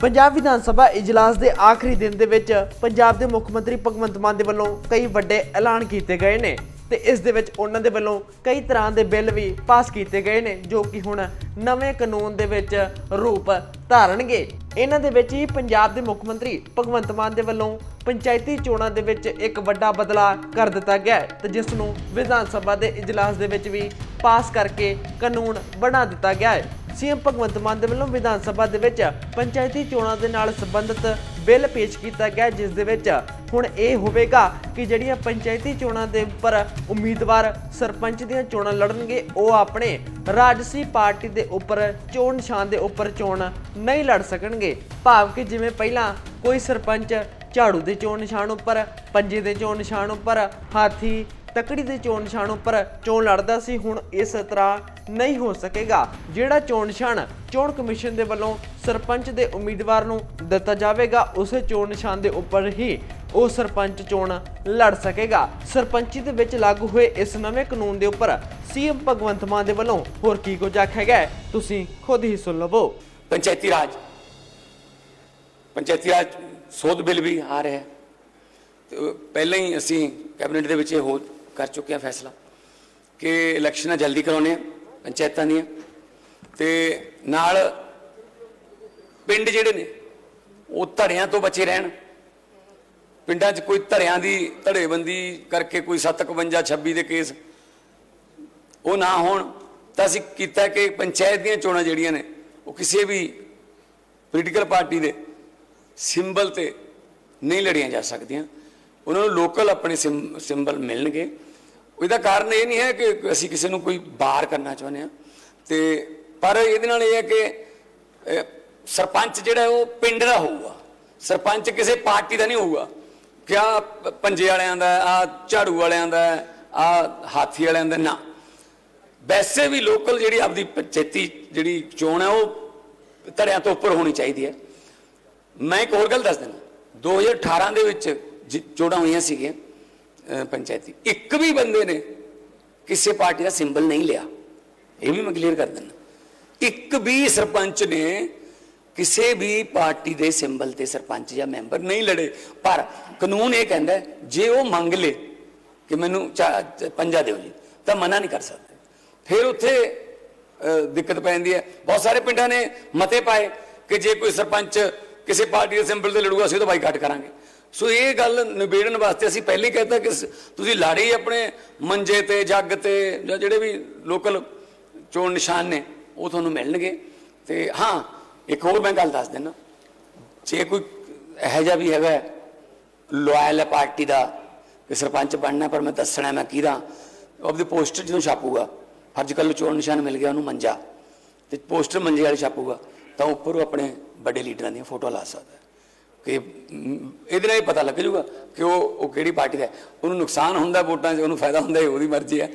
ਪੰਜਾਬ ਵਿਧਾਨ ਸਭਾ ਇਜਲਾਸ ਦੇ ਆਖਰੀ ਦਿਨ ਦੇ ਵਿੱਚ ਪੰਜਾਬ ਦੇ ਮੁੱਖ ਮੰਤਰੀ ਭਗਵੰਤ ਮਾਨ ਦੇ ਵੱਲੋਂ ਕਈ ਵੱਡੇ ਐਲਾਨ ਕੀਤੇ ਗਏ ਨੇ ਤੇ ਇਸ ਦੇ ਵਿੱਚ ਉਹਨਾਂ ਦੇ ਵੱਲੋਂ ਕਈ ਤਰ੍ਹਾਂ ਦੇ ਬਿੱਲ ਵੀ ਪਾਸ ਕੀਤੇ ਗਏ ਨੇ, ਜੋ ਕਿ ਹੁਣ ਨਵੇਂ ਕਾਨੂੰਨ ਦੇ ਵਿੱਚ ਰੂਪ ਧਾਰਨਗੇ। ਇਹਨਾਂ ਦੇ ਵਿੱਚ ਹੀ ਪੰਜਾਬ ਦੇ ਮੁੱਖ ਮੰਤਰੀ ਭਗਵੰਤ ਮਾਨ ਦੇ ਵੱਲੋਂ ਪੰਚਾਇਤੀ ਚੋਣਾਂ ਦੇ ਵਿੱਚ ਇੱਕ ਵੱਡਾ ਬਦਲਾਅ ਕਰ ਦਿੱਤਾ ਗਿਆ ਹੈ ਤੇ ਜਿਸ ਨੂੰ ਵਿਧਾਨ ਸਭਾ ਦੇ ਇਜਲਾਸ ਦੇ ਵਿੱਚ ਵੀ ਪਾਸ ਕਰਕੇ ਕਾਨੂੰਨ ਬਣਾ ਦਿੱਤਾ ਗਿਆ ਹੈ। ਸੀਐਮ ਭਗਵੰਤ ਮਾਨ ਦੇ ਵੱਲੋਂ ਵਿਧਾਨ ਸਭਾ ਦੇ ਵਿੱਚ ਪੰਚਾਇਤੀ ਚੋਣਾਂ ਦੇ ਨਾਲ ਸੰਬੰਧਿਤ ਬਿੱਲ ਪੇਸ਼ ਕੀਤਾ ਗਿਆ, ਜਿਸ ਦੇ ਵਿੱਚ ਹੁਣ ਇਹ ਹੋਵੇਗਾ ਕਿ ਜਿਹੜੀਆਂ ਪੰਚਾਇਤੀ ਚੋਣਾਂ ਦੇ ਉੱਪਰ ਉਮੀਦਵਾਰ ਸਰਪੰਚ ਦੀਆਂ ਚੋਣਾਂ ਲੜਨਗੇ, ਉਹ ਆਪਣੇ ਰਾਜਸੀ ਪਾਰਟੀ ਦੇ ਉੱਪਰ, ਚੋਣ ਨਿਸ਼ਾਨ ਦੇ ਉੱਪਰ ਚੋਣ ਨਹੀਂ ਲੜ ਸਕਣਗੇ। ਭਾਵ ਕਿ ਜਿਵੇਂ ਪਹਿਲਾਂ ਕੋਈ ਸਰਪੰਚ ਝਾੜੂ ਦੇ ਚੋਣ ਨਿਸ਼ਾਨ ਉੱਪਰ, ਪੰਜੇ ਦੇ ਚੋਣ ਨਿਸ਼ਾਨ ਉੱਪਰ, ਹਾਥੀ ਤਕੜੀ ਦੇ ਚੋਣ ਨਿਸ਼ਾਨ ਉੱਪਰ ਚੋਣ ਲੜਦਾ ਸੀ, ਹੁਣ ਇਸ ਤਰ੍ਹਾਂ ਨਹੀਂ ਹੋ ਸਕੇਗਾ। ਜਿਹੜਾ ਚੋਣ ਨਿਸ਼ਾਨ ਚੋਣ ਕਮਿਸ਼ਨ ਦੇ ਵੱਲੋਂ ਸਰਪੰਚ ਦੇ ਉਮੀਦਵਾਰ ਨੂੰ ਦਿੱਤਾ ਜਾਵੇਗਾ, ਉਸੇ ਚੋਣ ਨਿਸ਼ਾਨ ਦੇ ਉੱਪਰ ਹੀ ਉਹ ਸਰਪੰਚ ਚੋਣ ਲੜ ਸਕੇਗਾ। ਸਰਪੰਚੀ ਦੇ ਵਿੱਚ ਲਾਗੂ ਹੋਏ ਇਸ ਨਵੇਂ ਕਾਨੂੰਨ ਦੇ ਉੱਪਰ ਸੀਐਮ ਭਗਵੰਤ ਮਾਨ ਦੇ ਵੱਲੋਂ ਹੋਰ ਕੀ ਕੁਝ ਆਖਿਆ ਗਿਆ ਤੁਸੀਂ ਖੁਦ ਹੀ ਸੁਣ ਲਵੋ। ਪੰਚਾਇਤੀ ਰਾਜ। ਪੰਚਾਇਤੀ ਰਾਜ ਸੋਧ ਬਿੱਲ ਵੀ ਆ ਰਿਹਾ ਹੈ। ਪਹਿਲਾਂ ਹੀ ਅਸੀਂ ਕੈਬਨਿਟ ਦੇ ਵਿੱਚ ਇਹ ਹੋ ਕਰ ਚੁੱਕੇ ਹਾਂ ਫੈਸਲਾ ਕਿ ਇਲੈਕਸ਼ਨਾਂ ਜਲਦੀ ਕਰਾਉਣੇ ਆ, ਪੰਚਾਇਤਾਂ ਦੀਆਂ। ਤੇ ਨਾਲ ਪਿੰਡ ਜਿਹੜੇ ਨੇ, ਉਹ ਧੜਿਆਂ ਤੋਂ ਬਚੇ ਰਹਿਣ। ਪਿੰਡਾਂ 'ਚ ਕੋਈ ਧੜਿਆਂ ਦੀ ਧੜੇਬੰਦੀ ਕਰਕੇ ਕੋਈ 751 26 ਦੇ ਕੇਸ ਉਹ ਨਾ ਹੋਣ, ਤਾਂ ਅਸੀਂ ਕੀਤਾ ਕਿ ਪੰਚਾਇਤ ਦੀਆਂ ਚੋਣਾਂ ਜਿਹੜੀਆਂ ਨੇ, ਉਹ ਕਿਸੇ ਵੀ ਪੋਲੀਟੀਕਲ ਪਾਰਟੀ ਦੇ ਸਿੰਬਲ ਤੇ ਨਹੀਂ ਲੜੀਆਂ ਜਾ ਸਕਦੀਆਂ। ਉਹਨਾਂ ਨੂੰ ਲੋਕਲ ਆਪਣੇ ਸਿੰਬਲ ਮਿਲਣਗੇ। ਇਹਦਾ ਕਾਰਨ ਇਹ ਨਹੀਂ ਹੈ ਕਿ ਅਸੀਂ ਕਿਸੇ ਨੂੰ ਕੋਈ ਬਾਹਰ ਕਰਨਾ ਚਾਹੁੰਦੇ ਹਾਂ। ਤੇ ਪਰ ਇਹਦੇ ਨਾਲ ਇਹ ਹੈ ਕਿ ਸਰਪੰਚ ਜਿਹੜਾ ਉਹ ਪਿੰਡ ਦਾ ਹੋਊਗਾ। ਸਰਪੰਚ ਕਿਸੇ ਪਾਰਟੀ ਦਾ ਨਹੀਂ ਹੋਊਗਾ। ਕਿਆ ਪੰਜੇ ਵਾਲਿਆਂ ਦਾ ਆ ਝਾੜੂ ਵਾਲਿਆਂ ਦਾ ਆ ਹਾਥੀ ਵਾਲਿਆਂ ਦਾ ਨਾ। ਵੈਸੇ ਵੀ ਲੋਕਲ ਜਿਹੜੀ ਆਪਦੀ ਪੰਚਾਇਤੀ ਜਿਹੜੀ ਚੋਣ ਹੈ, ਉਹ ਧੜਿਆਂ ਤੋਂ ਉੱਪਰ ਹੋਣੀ ਚਾਹੀਦੀ ਹੈ। ਮੈਂ ਇੱਕ ਹੋਰ ਗੱਲ ਦੱਸ ਦਿੰਦਾ। 2018 ਦੇ ਵਿੱਚ ਜਿ- ਚੋਣਾਂ ਹੋਈਆਂ ਸੀਗੀਆਂ। ਪੰਚਾਇਤੀ। ਇੱਕ ਵੀ ਬੰਦੇ ਨੇ ਕਿਸੇ ਪਾਰਟੀ ਦਾ ਸਿੰਬਲ ਨਹੀਂ ਲਿਆ। ਇਹ ਵੀ ਮੈਂ ਕਲੀਅਰ ਕਰ ਦਿੰਦਾ। ਇੱਕ ਵੀ ਸਰਪੰਚ ਨੇ ਕਿਸੇ ਵੀ ਪਾਰਟੀ ਦੇ ਸਿੰਬਲ ਤੇ ਸਰਪੰਚ ਜਾਂ ਮੈਂਬਰ ਨਹੀਂ ਲੜੇ। ਪਰ ਕਾਨੂੰਨ ਇਹ ਕਹਿੰਦਾ ਜੇ ਉਹ ਮੰਗ ਲੇ ਕਿ ਮੈਨੂੰ ਚਾ- ਪੰਜਾ ਦਿਓ ਜੀ, ਤਾਂ ਮਨਾ ਨਹੀਂ ਕਰ ਸਕਦੇ। ਫਿਰ ਉੱਥੇ ਦਿੱਕਤ ਪੈ ਜਾਂਦੀ ਹੈ। ਬਹੁਤ ਸਾਰੇ ਪਿੰਡਾਂ ਨੇ ਮਤੇ ਪਾਏ ਕਿ ਜੇ ਕੋਈ ਸਰਪੰਚ ਕਿਸੇ ਪਾਰਟੀ ਦੇ ਸਿੰਬਲ ਤੇ ਲੜੂਗਾ, ਅਸੀਂ ਤਾਂ ਬਾਈਕਾਟ ਕਰਾਂਗੇ। ਸੋ ਇਹ ਗੱਲ ਨਿਬੇੜਨ ਵਾਸਤੇ ਅਸੀਂ ਪਹਿਲੇ ਹੀ ਕਹਿਤਾ ਕਿ ਤੁਸੀਂ ਲਾੜੀ ਆਪਣੇ ਮੰਜੇ ਤੇ, ਜੱਗ ਤੇ ਜਾਂ ਜਿਹੜੇ ਵੀ ਲੋਕਲ ਚੋਣ ਨਿਸ਼ਾਨ ਨੇ, ਉਹ ਤੁਹਾਨੂੰ ਮਿਲਣਗੇ। ਤੇ ਹਾਂ, ਇੱਕ ਹੋਰ ਮੈਂ ਗੱਲ ਦੱਸ ਦਿੰਦਾ। ਜੇ ਕੋਈ ਇਹੋ ਜਿਹਾ ਵੀ ਹੈਗਾ ਲਾਇਲ ਹੈ ਪਾਰਟੀ ਦਾ ਕਿ ਸਰਪੰਚ ਬਣਨਾ, ਪਰ ਮੈਂ ਦੱਸਣਾ, ਮੈਂ ਕਿਹਦਾ? ਆਪਦੇ ਪੋਸਟਰ ਜਦੋਂ ਛਾਪੂਗਾ। ਅੱਜ ਕੱਲ੍ਹ ਚੋਣ ਨਿਸ਼ਾਨ ਮਿਲ ਗਿਆ ਉਹਨੂੰ ਮੰਜਾ। ਤੇ ਪੋਸਟਰ ਮੰਜੇ ਵਾਲੇ ਛਾਪੂਗਾ। ਤਾਂ ਉੱਪਰ ਉਹ ਆਪਣੇ ਵੱਡੇ ਲੀਡਰਾਂ ਦੀਆਂ ਫੋਟੋ ਲਾ ਸਕਦਾ। ਕਿ ਇਹਦੇ ਨਾਲ ਇਹ ਪਤਾ ਲੱਗ ਜਾਊਗਾ ਕਿ ਉਹ ਉਹ ਕਿਹੜੀ ਪਾਰਟੀ ਦਾ ਹੈ। ਉਹਨੂੰ ਨੁਕਸਾਨ ਹੁੰਦਾ ਵੋਟਾਂ 'ਚ, ਉਹਨੂੰ ਫਾਇਦਾ ਹੁੰਦਾ ਇਹ ਉਹਦੀ ਮਰਜ਼ੀ ਹੈ।